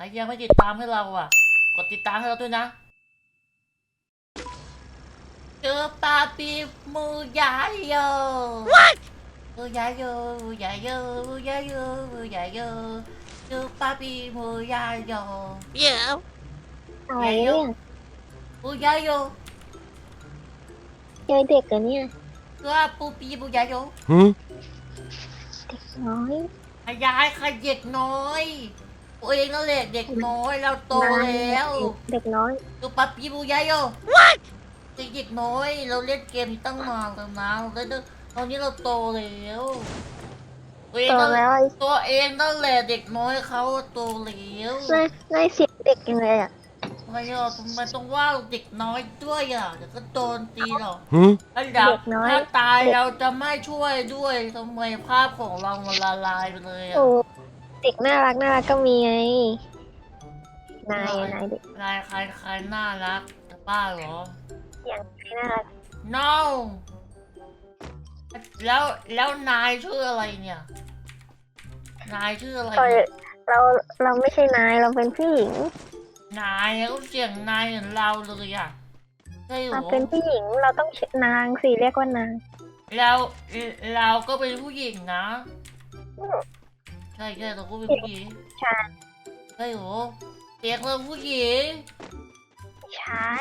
รยังไม่ติดตามให้เราอะ กดติดตามให้เราด้วยนะเจอปาปีมูยาโย What มูยาโยมูยาโยมูยาโยมูยาโยเจอปาปีมูยาโย Yeah. อะไรเนี่ยมูยาโยเจอเด็กเหรอเนี่ยเจอปูปีมูยาโย Huh? เด็กน้อยขยายขยเด็กน้อย ตัวเองนั่นแหละเด็กน้อยเราโตแล้วเด็กน้อยดูปับปีบูยายโย What เด็กน้อย เราเล่นเกมตั้งนานแล้วนะเราเล่นตอนนี้เราโตแล้วตัวเองโตนั่นแล้วไอ้ตัวเองนั่นแหละเด็กน้อยเขาโตแล้วนายนายเสียงเด็กยังไงอะทำไมอะทำไมต้องว่าเด็กน้อยด้วยอะเดี๋ยวก็โดนตีหรอก Huh? ถ้าดับถ้าตายเราจะไม่ช่วยด้วยทำไมภาพของเรามันละลายไปเลยอะโอ้ เด็กน่ารักน่ารักก็มีไง นายอะนายเด็กนายใครใครน่ารักจะป้าเหรอ อย่างน่ารัก no แล้วแล้วนายชื่ออะไรเนี่ย นายชื่ออะไรก็เนี่ยเราเราไม่ใช่นายเราเป็นผู้หญิงนายเขาเสียงนายเหมือนเราเลยอะใช่เหรเราอเป็นผู้หญิงเราต้องชื่อนางสิเรียกว่านางเราเราก็เป็นผู้หญิงนะอืม ใช่ใช่เราก็เป็นผู้หญิงใช่ใช่เหรอเสียงเราผู้หญิงใช่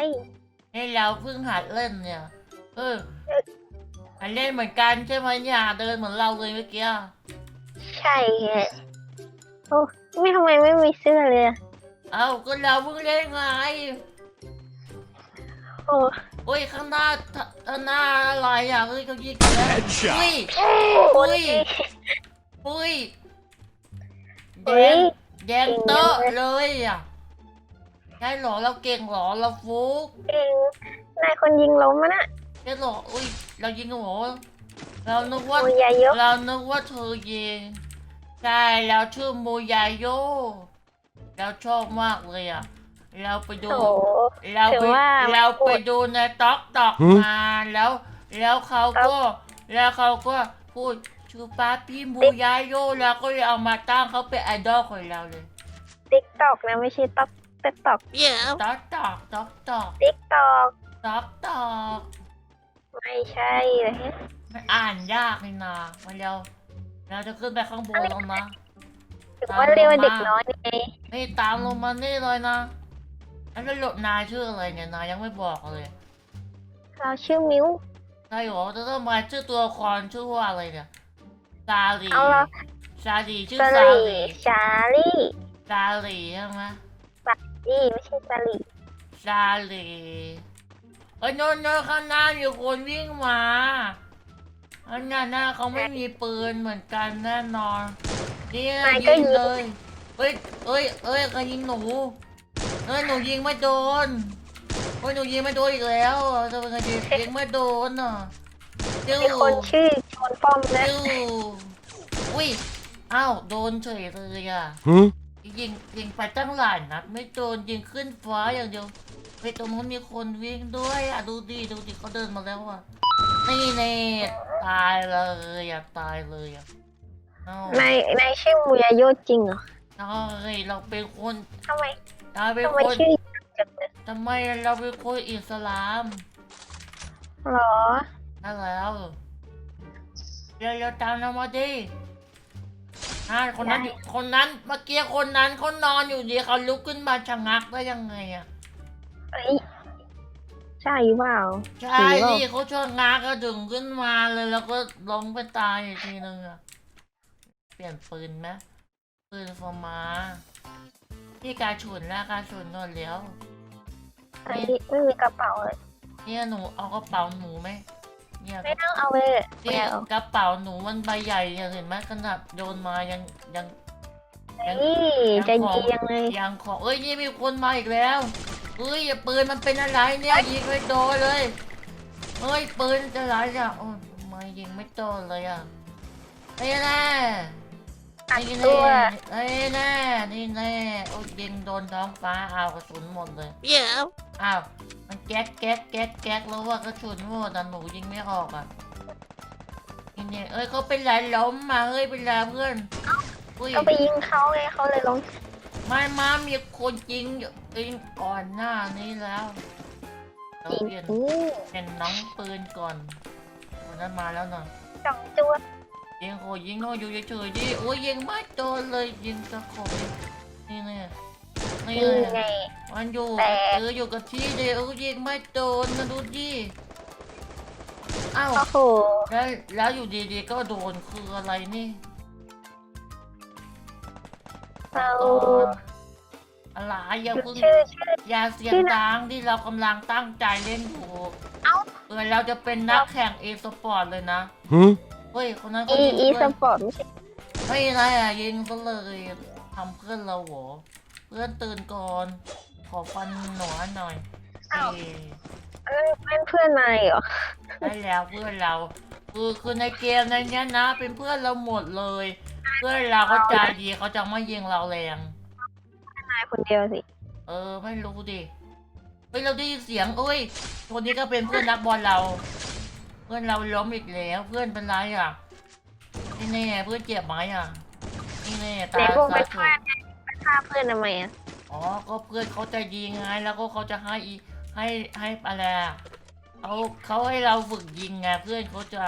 ให้เราเพิ่งหัดเล่นเนี่ยเออหัดเล่นเหมือนกันใช่ไหมเนี่ยเดินเหมือนเราเลยเมื่อกี้อะใช่แฮะโอ้ไม่ทำไมไม่มีเสื้อเลยอะเอ้าก็เราเพิ่งเล่นไงโอ้โอ้ยข้างหน้าทข้างหน้าอะไรอะเฮ้ยเขายิงกันแล้วอุ้ยโหอุ้ยดีอุ้ย แดเฮ้งยแดงเตอะเลยอะใช่เหรอเราเก่งเหรอเราฟุกเองนายคนยิงล้มมันอะใช่เหรออุ้ยเรายิงเหรอเรานึกว่าโอ้ยอย่าเยอะเรานึกว่าเธอยิงใช่แล้วชื่อโมยาโยเราชอบมากเลยอะเราไปดูโอ้เราถืไปอว่าเราไม่พูไปดดูในต็อกตอกหืมมาแล้ว แล้วเขาก็แล้วเขาก็พูด ชูปาพี่มูยาโยแล้วก็เลยเอามาตั้งเขาเป็นไอดอลของเราเลยติ๊กตอกนะไม่ใช่ต๊อกติ๊กตอก Yeah. ต็อกตอกต็อกตอกติ๊กตอกต็อกตอกไม่ใช่เลยฮะมันอ่านยากเลยนะมาเร็วเราจะขึ้นไปข้างบนแล้วนะถือว่าเรียกว่าเด็กน้อยไงนี่ตามลงมานี่เลยนะแล้วหลบนายชื่ออะไรเนี่ยนายยังไม่บอกเลย เราชื่อมิ้วใช่หรอจะต้องมาชื่อตัวละครชื่อว่าอะไรเนี่ย ซาลีเอาละซาลีชื่อสซาลีลีชาลี่ซาลีใช่ไหมนี่ไม่ใช่สลีซาลีเอ้ยโนนโนนข้างหน้าอยู่คนวิ่งมาอันนั้นน่ะเขาไม่มีปืนเหมือนกันแน่นอนเนี่ยยิงเลยเอ้ยเอ้ยเอ้ยใครยิงหนูเอ้ยหนูยิงไม่โดนเอ้ยหนูยิงไม่โดนอีกแล้วจะเป็นไงดียิงไม่โดนอะเดี๋ยวมีคนชื่อ โจนป้อมนะเดี๋ยวอุ้ยอ้าวโดนเฉยเลยอะ Huh? ยิงยิงไปตั้งหลายนัดไม่โดนยิงขึ้นฟ้าอย่างเดียวไปตรงนู้นมีคนวิ่งด้วยอะดูดิดูดิเขาเดินมาแล้วอะนี่เน่ตายเลยอะตายเลยอะเอานายนายชื่อมูยาโยจริงเหรอเอาเฮ้ยเราเป็นคนทำไมเราเป็นทำไมคนชื่อจังเลยทำไมเราเป็นคนอิสลามหรอนั่นแล้ว เดี๋ยวเราตามเรามาดิอ่าคนนั้นอยู่คนนั้นเมื่อกี้คนนั้นเขานอนอยู่ดีเขาลุกขึ้นมาชะงักได้ยังไงอะเอ้ยใช่เปล่าใช่ผีเปล่าที่เขาชนงาก็ดึงขึ้นมาเลย แล้วก็ล้มไปตายอีกทีนึงอะเปลี่ยนปืนไหมปืนฟอร์มาที่การฉุนแล้วการฉุนนอนแล้ว ไอ้นี่ไม่มีกระเป๋าเลยเนี่ยหนูเอากระเป๋าหนูไหม เนี่ยไม่ต้องเอาเลยไม่เนี่ยเอากระเป๋าหนูมันใบใหญ่เนี่ยเห็นไหมขนาดโยนมายังยังนี่จะยิงยังไงยังของเอ้ยนี่มีคนมาอีกแล้วเอ้ยปืนมันเป็นอะไรเนี่ยยิงไม่โดนเลยเอ้ยปืนจะไรอะโอ้ยทำไมยิงไม่โดนเลยอะไอ้แน่ อัดนี่ตัแน่วไอ้แน่นี่แน่โอ้ยยิงโดนท้องฟ้าเอากระสุนหมดเลย Yeah. อ้าวมันแก๊กแก๊กแก๊กแก๊กแล้วว่ากระสุนหมดแต่หนูยิงไม่ออกอะนี่เนี่ยเอ้ยเขาเป็นไรล้มมาเอ้ยเป็นไรเพื่อนอุ้ยก็ไปยิงเขาไงเขาเลยล้มไม่มามีคนจริงเองก่อนหน้านี้แล้วเราจริงเปลี่ยนอือเปลี่ยนน้องปืนก่อนวันนั้นมาแล้วเนาะสองตัว ยิงโหยิงโน่อยู่เฉยๆดิโอ้ยยิงไม่โดนเลยยิงตะขบนี่เนี่ยนี่นี่เนี่ไงยมันอยู่แต่เอออยู่กับที่เดียวยิงไม่โดนนะดูดิอ้าวโอ้โหแล้วแล้วอยู่ดีๆก็โดนคืออะไรนี่เราโดนอะไรอย่าเพิ่งชื่อชื่ออย่าเสียงดังที่เรากำลังตั้งใจเล่นอยู่เอ้าเออเราจะเป็นนักแข่งเอสปอร์ตเลยนะ Huh? เฮ้ยคนนั้นอีเขายิงอีสเพื่อนปอร์ตไม่ใช่ไม่ไรอะยิงซะเลยทำเพื่อนเราเหรอเพื่อนตื่นก่อน ขอฟันหนวหน่อยเอ้ย เอ้ยเพื่อนเพื่อนนายเหรอได้แล้วเพื่อนเราคือคือในเกมในเนี้ยนะ เป็นเพื่อนเราหมดเลย เพื่อนเราเขาใจดีเขาจะไม่ยิงเราแรง นายคนเดียวสิเออไม่รู้ดิเฮ้ยเราได้ยินเสียงเอ้ยคนนี้ก็เป็นเพื่อนนักบอลเรา เพื่อนเราล้มอีกแล้ว เพื่อนเป็นไรอะนี่แน่เพื่อนเจ็บไหมอะนี่แน่ตาไหนพวกสาเป็นธุเพื่อนไปฆ่าเพื่อนทำไมอะอ๋อก็เพื่อนเขาใจดีไงแล้วก็เขาจะให้อีให้ให้อะไรอะเขาเขาให้เราฝึกยิงไงเพื่อนเขาจะ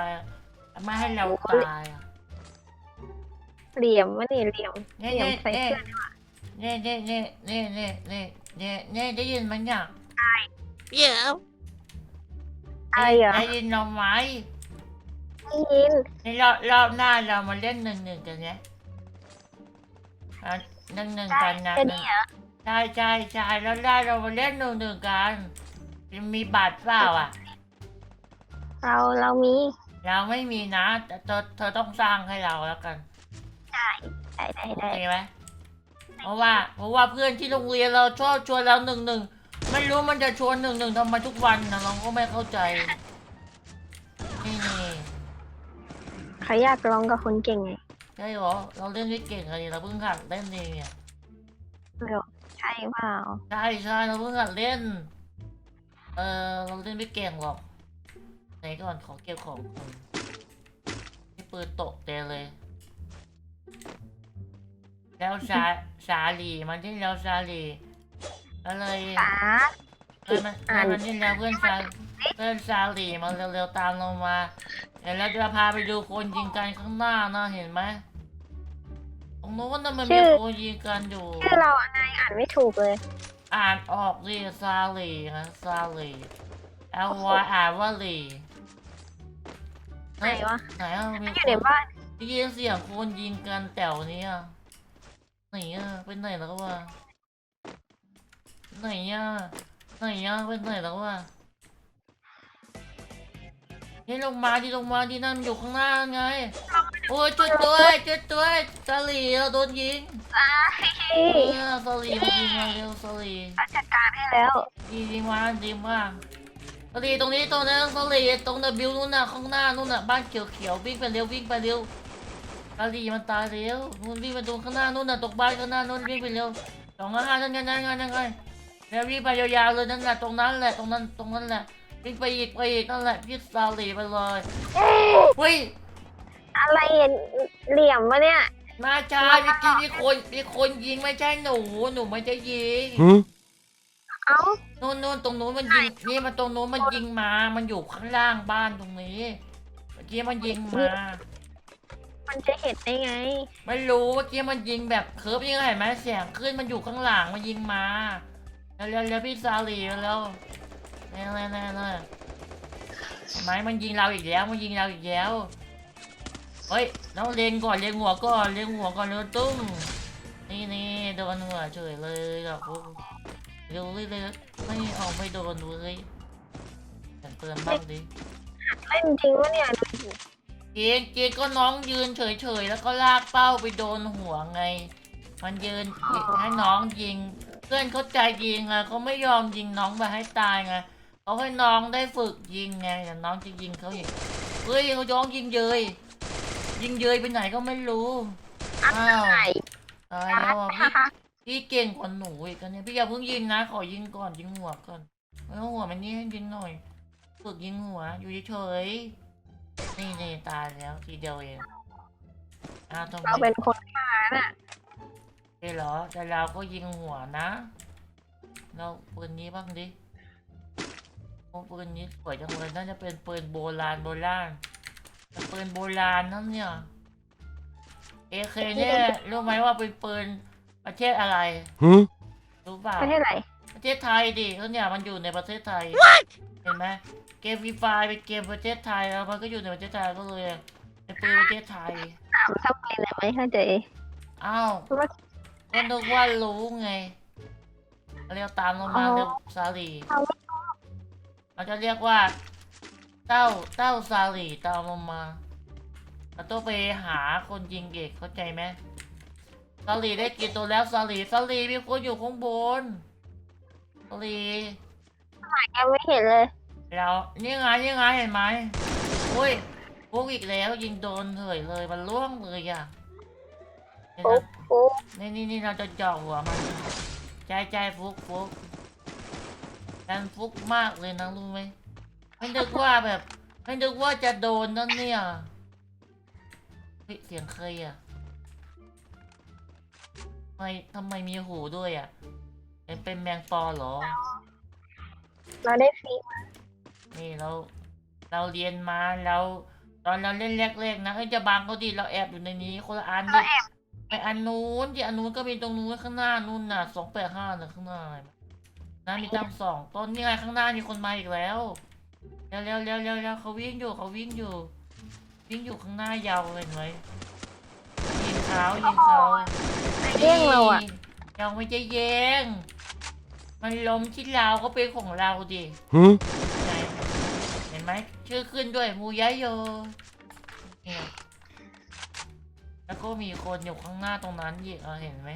ไม่ให้เราตายอะเหลี่ยมวะนี่เหลี่ยมเนี่ยเหลี่ยเนี่มยใส่เนี่ยเพื่อนเนี่ยเนี่ยเนี่ยเนี่ยเนี่ยเนี่ยเนี่ยได้ยินไหมเนี่ยเดี๋ยว อะไรเหรอ ได้ยินเราไหมได้ยินในรอบรอบหน้าเรามาเล่นหนึ่งหนึ่งกันเนี่ยอะหนึ่งหนึ่งกันนะ แค่นี้เหรอใช่ใช่ใช่แล้วได้เรามาเล่นหนึ่งหนึ่งกันมีบัตรเปล่าอะ เราเรามีเราไม่มีนะแต่เธอเธอต้องสร้างให้เราแล้วกันได้ได้โอได้เคไหมเพราะว่าเพราะว่าเพื่อนที่โรงเรียนเราชอบชวนเราหนึ่งหนึ่ง ไม่รู้มันจะชวนหนึ่งหนึ่งทำไมทุกวันนะเราก็ไม่เข้าใจนี่นี่ใครอยากลองกับคนเก่งไงใช่เหรอ เราเล่นไม่เก่งเลยเราเพิ่งหัดเล่นเองเนี่ยเดี๋ยวใช่เปล่าใช่ใช่เราเพิ่งหัดเล่น เออเราเล่นไม่เก่งหรอกไหนก่อนขอเก็บของก่อนที่ปืนตกเตะเลย แล้วชาชาลีมันที่แล้วชาลี ก็เลยตาเพื่อนมันอ่านเพื่อนมันนี่แล้วเพื่อนชาเพื่อนชาลีมาเร็วๆตามลงมาเดี๋ยวเราจะพาไปดูคนยิงกันข้างหน้านะเห็นไหมตรงโน้นน่ะมันมีคนยิงกันอยู่ ชื่อเราอะนายอ่านไม่ถูกเลย อ่านออกดิซาลีนะซาลีแอลวาอ่านว่าลีไหนวะ ไหนอะมีอยู่คในนบ้านได้ยินเสียงคนยิงกันแถวนี้อะไหนอะเป็นไหนแล้ววะ ไหนอะไหนอะเป็นไหนแล้ววะนี่ลงมาที่ลงมาที่นั่นอยู่ข้างหน้าไง โอ้ยช่วยด้วยช่วยด้วยซาลีเราโดนยิงเฮ้ยเนี่ยซาลีมายิงมาเร็วซาลีเขาจัดการให้แล้วดีดีมากดีมากสลีตรงนี้ตรงนั้นสลีตรงนบิวนู่นน่ะข้างหน้านู่นน่ะบ้านเขียวเขียวๆวิ่งไปเร็ววิ่งไปเร็วสลีมันตายเร็วนู่นวิ่งไปตรงข้างหน้านู่นน่ะตกบ้านข้างหน้านู่นวิ่งไปเร็วตรงนั้นนั่นนั่นนั่นนั่นนั่น แล้ววิ่งไปยาวๆเลยนั่นแหละตรงนั้นแหละตรงนั้นตรงนั้นแหละวิ่งไปอีกไปอีกนั่นแหละพี่สาลีไปเลยเฮ้ยอะไรเห็นเหลี่ยมวะเนี่ยมาช้าเมื่อกี้มีคนมีคนยิงไม่ใช่หนูหนูไม่ใช่ยิง Huh? เอ้าโน่นโน่นตรงโน้นมันยิงนี่มันตรงโน้นมันยิงมา มันอยู่ข้างล่างบ้านตรงนี้เมื่อกี้มันยิงมามันจะเห็นได้ไง ไม่รู้เมื่อกี้มันยิงแบบเคิร์ฟยังไงเห็นไหมเสียงขึ้นมันอยู่ข้างหลังมันยิงมา แล้วแล้วแล้วพี่ซาลีแล้วแน่แน่แน่แน่เห็นไหมมันยิงเราอีกแล้วมันยิงเราอีกแล้วเฮ้ยเราเล็งก่อนเล็งหัวก่อนเล็งหัวก่อนเร็วตุ้มนี่นี่โดนหัวเฉยเลยอะโอ้เร็วเลยเลยไม่เอาไม่โดนเลยแต่เตือนบ้างดิเล่นจริงวะเนี่ยดูดิเจนเจนก็น้องยืนเฉยๆแล้วก็ลากเป้าไปโดนหัวไง มันยืนให้น้องยิงเพื่อนเขาใจยิงไงเขาไม่ยอมยิงน้องไปให้ตายไงเขาให้น้องได้ฝึกยิงไงแต่น้องจะยิงเขาอีกเฮ้ยเขาย้องยิงเยยยิงเยยไปไหนก็ไม่รู้อ้าวไหนตายแล้วอะพี่พี่เก่งกว่าหนูอีกอันเนี่ยพี่อย่าเพิ่งยิงนะขอยิงก่อนยิงหัวก่อนไม่เอาหัวมันนี่ให้ยิงหน่อยฝึกยิงหัว อยู่เฉยๆนี่นี่ตายแล้วทีเดียวเองอ้าวทำไมเราเป็นคนฆ่าน่ะ เอ้เหรอ แต่เราก็ยิงหัวนะ เราปืนนี้บ้างดิโอ้ปืนนี้สวยจังเลยน่าจะเป็นปืนโบราณโบราณแต่ปืนโบราณนั่นเนี่ยเอเคเนี่ยรู้ไหมว่าเป็นปืนประเทศอะไร Huh? รู้เปล่าประเทศไหนประเทศไทยดิก็เนี่ยมันอยู่ในประเทศไทยเห็นไหมเกมฟรีไฟเป็นเกมประเทศไทยแล้วมันก็อยู่ในประเทศไทยก็เลยเป็นปืนประเทศไทยถามทำไมแหละไม่เข้าใจอ้าวเพราะว่า ก็นึกว่ารู้ไง เรียกตามลงมาอ๋อเรียกซาลีเอาไม่มันจะเรียกว่า เต้าเต้าซาลีตามลงมาเราต้องไปหาคนยิงเอกเข้าใจไหมซาลีได้กี่ตัวแล้วซาลีซาลีมีคนอยู่ข้างบนซาลียังไม่เห็นเลยแล้วนี่ไงนี่ไงเห็นไหมอุ้ยพวกอีกแล้วยิงโดนเถยเลยมันล่วงเลยอะ เห็นไหมปุ๊บปุ๊บนี่นี่นี่เราจะเจาะหัวมันใจใจฟุกฟุกกันฟุกมากเลยนะรู้ไหมไม่นึกว่าแบบ ไม่นึกว่าจะโดนนั่นเนี่ยเฮ้ยเสียงเคยอะทำไมทำไมมีหูด้วยอะ เป็นเป็นแมงปอเหรอ เราได้ฟรีมานี่เรา เราเรียนมาเราตอนเราเล่นแรกๆนะเอ้ยจะบังก็ดีเราแอบอยู่ในนี้คนละอันดิ ไปอันนู้นที่อันนู้นก็มีตรงนู้นข้างหน้านู้นน่ะสองแปดห้าน่ะข้างหน้านะมีตั้งสองต้นนี่ไงข้างหน้ามีคนมาอีกแล้วเร็วเร็วเร็วเร็วเร็วเขาวิ่งอยู่เขาวิ่งอยู่ วิ่งอยู่ข้างหน้ายาวเห็นไหมยิงเขายิงเขาแย่งเราอะยังไม่จะแย่งมันล้มที่เราก็เป็นของเราดิ Huh? ไหนเห็นไหมชื่อขึ้นด้วยมูยะโยเนี่ย แล้วก็มีคนอยู่ข้างหน้าตรงนั้นอีกเออเห็นไหม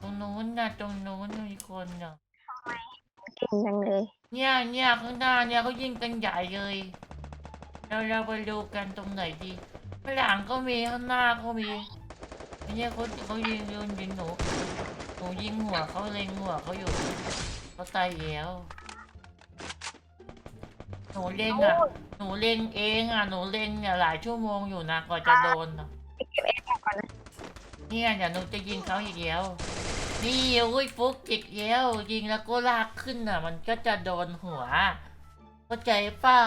ตรงนู้นนะตรงนู้นมีคนเนาะเก่งจังเลยเนี่ยเนี่ยข้างหน้าเนี่ยเขายิงกันใหญ่เลย เราเราไปดูกันตรงไหนดีข้างหลังก็มีข้างหน้าก็มีไอ้เนี่ยเขาเขายิงยิงยิงหนูหนูยิงหัวเขาเล็งหัวเขาอยู่เขาตายแล้วหนูเล็งอะ หนูเล็งเองอะ หนูเล็งเนี่ยหลายชั่วโมงอยู่นะก่อนจะโดนน่ะไป เก็บเองก่อนนะเนี่ยเดี๋ยวหนูจะยิงเขาอีกแล้วนี่อุ้ยฟุกอีกแล้วยิงแล้วก็ลากขึ้นน่ะ มันก็จะโดนหัวเข้าใจเปล่า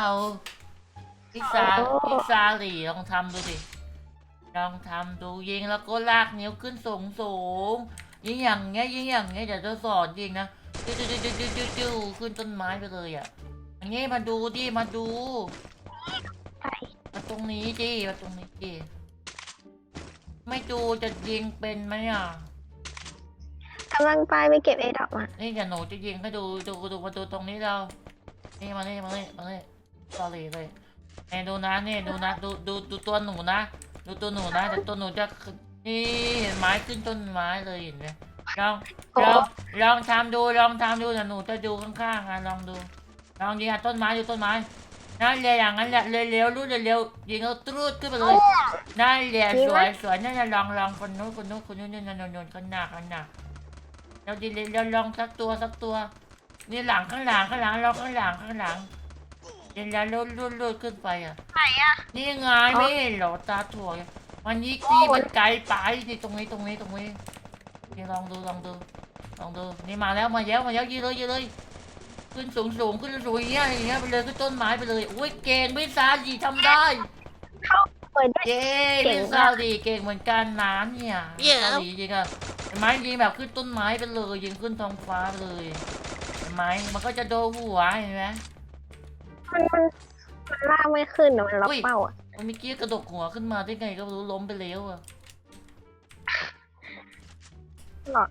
พี่ซาพี่ซาหลีลองทำดูดิลองทำดูยิงแล้วก็ลากนิ้วขึ้นสูงสูงยิงอย่างเงี้ยยิงอย่างเงี้ยเดี๋ยวจะสอนยิงนะจิ้วจิ้วจิ้วจิ้วจิ้วจิ้วขึ้นต้นไม้ไปเลยอะอันนี้มาดูดิมาดูไปมาตรงนี้ดิมาตรงนี้ดิ ไม่ดูจะยิงเป็นไหมอะกำลังไปไปเก็บเอดอกมานี่เดี๋ยวหนูจะยิงให้ดูดูดูมาดูตรงนี้เรา นี่มานี่มานี่มานี่สอรี่เลยนี่ดูนะนี่ดูนะดูดูดูตัวหนูนะดูตัวหนูนะแต่ตัวหนูจะนี่เห็นไม้ขึ้นต้นไม้เลยเห็นไหมลองลองลองทำดูลองทำดูเดี๋ยวหนูจะดูข้างๆอะลองดูลองยิงอะต้นไม้ดูต้นไม้ นั่นเลยอย่างนั้นแหละเร็วๆรู้เร็วๆยิงเอาตรูดขึ้นไปเลยนั่นแหละสวยสวยนั่นแหละลองลองคนนู้นคนนู้นคนนู้นนี่นนนนข้างหน้าข้างหน้าเราดีเลยเราลองสักตัวสักตัวนี่หลังข้างหลังข้างหลังเราข้างหลังข้างหลังเดี๋ยวเราลุดลุดลุดขึ้นไปอะไหนอะนี่ไงไม่เห็นเหรอตาถั่วมันยิกที่มันไกลไปนี่ตรงนี้ตรงนี้ตรงนี้นี่ลองดูลองดูลองดูนี่มาแล้วมาแล้วมาแล้วยืนเลยยืนเลย ขึ้นสูงสูงขึ้นสูงอย่างเงี้ยอย่างเงี้ยไปเลยขึ้นต้นไม้ไปเลยอุ้ยเก่งพี่ซาดีทำได้เปิดด้วยเย้เก่งพี่มากซาดีเก่งเหมือนกันน้ำเนี่ยเยี่ยมซาดีจริงอะเห็นไหมยิงแบบขึ้นต้นไม้ไปเลย ยิงขึ้นท้องฟ้าไปเลยเห็นไหมมันก็จะโดนหัวเห็นไหม มันมันมันลากไม่ขึ้นอะมันล็ออุ้กยเป้าอะมันเมื่อกี้กระดกหัวขึ้นมาได้ไงก็ไม่รู้ล้มไปแล้วอะหลอด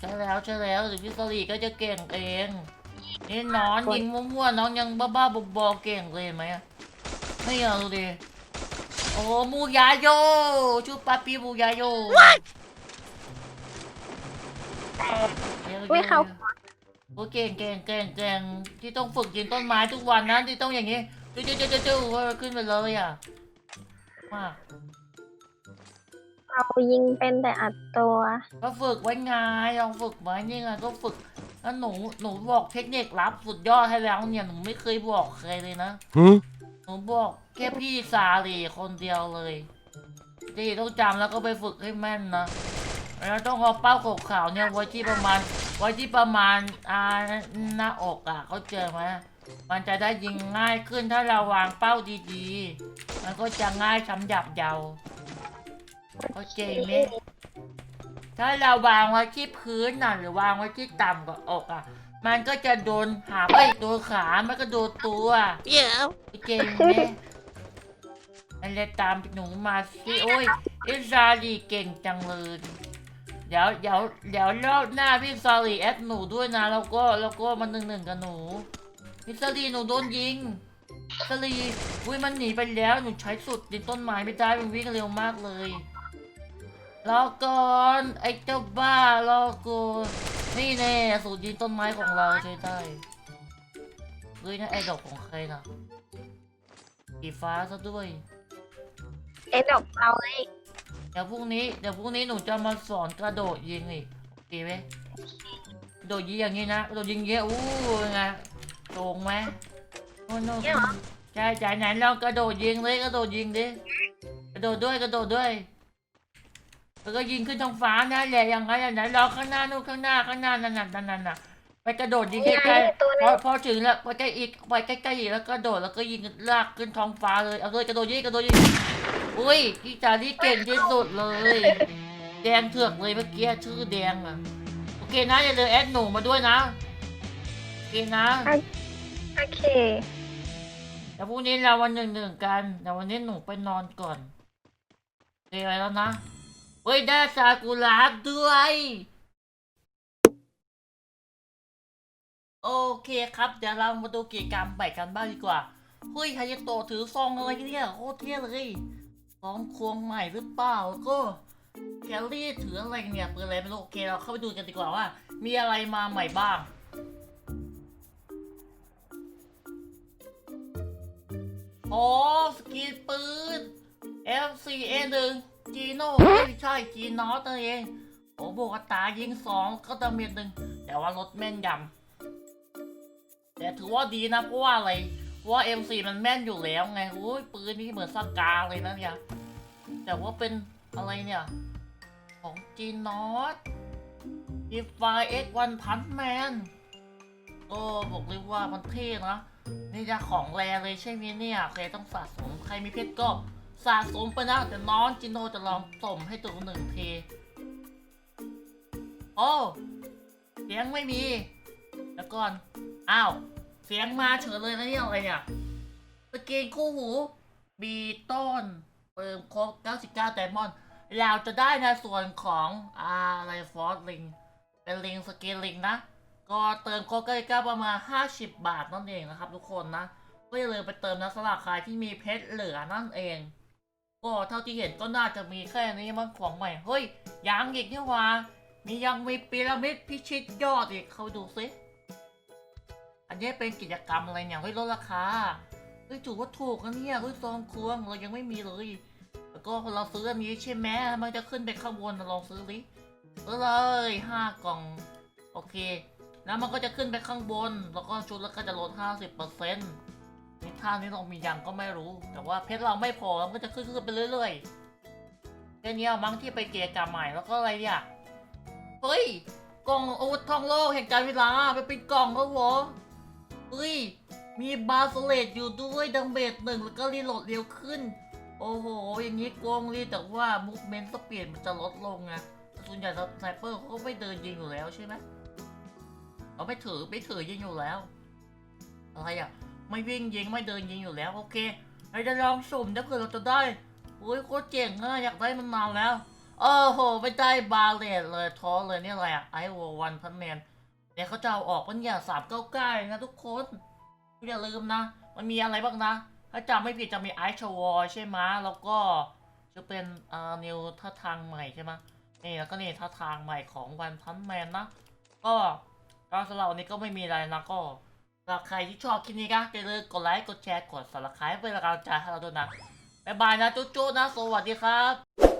ใช่แล้วใช่แล้วหรือพี่ซาดีก็จะเก่งเอง นี่นอนยิงมั่วๆน้องยังบ้าๆบอๆเก่งเลยเห็นไหมอะไม่เอาดิโอ้มูยาโยชูปาปีมูยาโยไม่เข้าโอ้เก่งเก่งเก่งเก่งที่ต้องฝึกยิงต้นไม้ทุกวันนะที่ต้องอย่างนี้จู้จู้จู้จู้จู้ก็ขึ้นไปเลยอะมาก เรายิงเป็นแต่อัดตัว ก็ฝึกไว้ไงลองฝึกไว้นี่ไงก็ฝึกแล้วหนูหนูบอกเทคนิคลับสุดยอดให้แล้วเนี่ยหนูไม่เคยบอกใครเลยนะ Huh? หนูบอกแค่พี่ซาลีคนเดียวเลยดีต้องจำแล้วก็ไปฝึกให้แม่นนะเราต้องเอาเป้าขาวๆเนี่ยไว้ที่ประมาณไว้ที่ประมาณอ่าหน้าอกอะเขาเจอไหมมันจะได้ยิงง่ายขึ้นถ้าเราวางเป้าดีๆ มันก็จะง่ายสำหรับเยา เข้าใจไหมถ้าเราวางไว้ที่พื้นน่ะหรือวางไว้ที่ต่ำกว่าอกอะ มันก็จะโดนหาไอ้ยโดนขา มันก็โดนตัวเข้าใจไหมมันเลยตามหนูมาสิโอ้ยอิซาลีเก่งจังเลยเดี๋ยวเดี๋ยวเดี๋ยวรอบหน้าพี่ซารีแอดหนูด้วยนะ แล้วก็แล้วก็มันหนึ่งหนึ่งกับหนูพี่ซารีหนูโดนยิงซารีอุ้ยมันหนีไปแล้วหนูใช้สุดดินต้นไม้ไม่ได้มันวิ่งเร็วมากเลย รอก่อนไอ้เจ้าบ้ารอกูนี่แน่สูตรยิงต้นไม้ของเราใช้ได้เฮ้ยนั่นไอ้ดอกของใครน่ะสีฟ้าซะด้วยเอ็ดดอกเอาเลยเดี๋ยวพรุ่งนี้เดี๋ยวพรุ่งนี้หนูจะมาสอนกระโดดยิงอีกโอเคไหมกระโดดยิงอย่างนี้นะกระโดดยิงเงี้ยอู้เป็นไงโกงไหมโอ้โนใช่ใช่ไหนลองกระโดดยิงเลยกระโดดยิงดิกระโดดด้วยกระโดดด้วย แล้วก็ยิงขึ้นท้องฟ้านะแหละอย่างไรอย่างไหนรอข้างหน้านู่นข้างหน้าข้างหน้านั่นน่ะนั่นน่ะน่ะไปกระโดดยิงนี่ใกไงล้ๆตัวพนึองพอถึงแล้วไปใกล้อีกไปใกล้ๆอีกแล้วก็โดดแล้วก็ยิงลากขึ้นท้องฟ้าเลยเอาเลยกระโดดยิงกระโดดยิงอุ้ยพี่จารีเก่งที่สุดเลย แดงเถือกเลยเมื่อกี้ชื่อแดงอะโอเคนะอย่าลืมแอดหนูมาด้วยนะโอเคนะโอเคเดี๋ยวพรุ่งนี้เราวันหนึ่งหนึ่งกันแต่วันนี้หนูไปนอนก่อนโอเคไปแล้วนะ เฮ้ยได้ซากุระด้วย โอเคครับ เดี๋ยวเรามาดูกิจกรรมใหม่กันบ้างดีกว่า เฮ้ยฮายาโตะถือซองอะไรเนี่ยโคตรเท่เลยซองควงใหม่หรือเปล่าก็แคลรี่ถืออะไรเนี่ยปืนอะไรไม่รู้โอเคเราเข้าไปดูกันดีกว่าว่า มีอะไรมาใหม่บ้างโอ้สกินปืน FCA 1 จีโน่ไม่ใช่จีนอตนั่นเองโอ้โบกตายิงสองก็ตะเมียนหนึ่งแต่ว่ารถแม่นยำแต่ถือว่าดีนะเพราะว่าอะไรเพราะว่า M4 มันแม่นอยู่แล้วไงโอ้ยปืนนี่เหมือนสกาเลยนะเนี่ยแต่ว่าเป็นอะไรเนี่ย ของจีนอตอีฟายเอ็กวันพันแมนก็บอกเลยว่ามันเท่นะ นี่จะของแรเลยใช่ไหมเนี่ย ใครต้องสะสม ใครมีเพชรก็ สะสมไปนะแต่น้องจินโนจะลองส่มให้ตัวหนึ่งทีโอ้เสียงไม่มีแล้วก่อน อ้าว เสียงมาเฉยเลยนะเนี่ยอะไรเนี่ยสเกนคู่หู บีต้นเติมครบ 99 ไดมอนด์เราจะได้ในส่วนของอะไรฟอสลิง เป็นลิงสเกลลิงนะ ก็เติมครบ 99 ประมาณ 50 บาทนั่นเองนะครับทุกคนนะ ก็อย่าลืมไปเติมนะสำหรับใครที่มีเพชรเหลือนั่นเอง ก็เท่าที่เห็นก็น่าจะมีแค่นี้มั้งของใหม่ เฮ้ยยังอีกนี่หว่ามียังมีพีระมิดพิชิตยอดอีกเขาดูซิอันนี้เป็นกิจกรรมอะไรเนี่ยเฮ้ยลดราคาเฮ้ยถือว่าถูกนะเนี่ยเฮ้ยซองควงเรายังไม่มีเลยแล้วก็เราซื้ออันนี้ใช่ไหมมันจะขึ้นไปข้างบนลองซื้อดิซื้อเลยห้ากล่องโอเค แล้วมันก็จะขึ้นไปข้างบน แล้วก็ชุดแล้วก็จะลดห้าสิบเปอร์เซ็นต์ นี่ท่านี้เรามียังก็ไม่รู้ แต่ว่าเพชรเราไม่พอมันก็จะขึ้นขึ้นไปเรื่อยๆแค่นี้มั้งที่ไปเกียร์กรรมใหม่แล้วก็อะไรเนี่ยเฮ้ยกล่องอาวุธทองโลกแห่งการเวลาไปเป็นกล่องแล้วเหรอเฮ้ยมีบาสเลตอยู่ด้วยดังเบตหนึ่งแล้วก็รีโหลดเร็วขึ้น โอ้โห อย่างนี้โกงเลยแต่ว่ามูฟเมนต์สปีดมันจะลดลงไงส่วนใหญ่สไนเปอร์เขาไม่เดินยิงอยู่แล้วใช่ไหมเขาไม่ถือไม่ถือยิงอยู่แล้ว อะไรอะ ไม่วิ่งยิงไม่เดินยิงอยู่แล้วโอเคเราจะลองสุ่มถ้าเกิดเราจะได้โอ้ยโคตรเจ๋งอะอยากได้มันนานแล้วโอ้โหไม่ได้บาเลตเลยท้อเลยนี่อะไรอะไอโอวันพันแมนเดี๋ยวเขาจะเอาออกมันอย่าสามเก้าเก้านะทุกคนอย่าลืมนะ มันมีอะไรบ้างนะ ถ้าจำไม่ผิดจะมีไอชวอใช่ไหมแล้วก็จะเป็นอ่านิวท่าทางใหม่ใช่ไหมนี่แล้วก็นี่ท่าทางใหม่ของวันพันแมนนะ ก็ก็สำหรับวันนี้ก็ไม่มีอะไรนะก็ สำหรับใครที่ชอบคลิปนี้ก็อย่าลืมกดไลค์กดแชร์กด subscribe เป็นกำลังใจให้เราด้วยนะบ๊ายบายนะจุ๊จุ๊นะสวัสดีครับ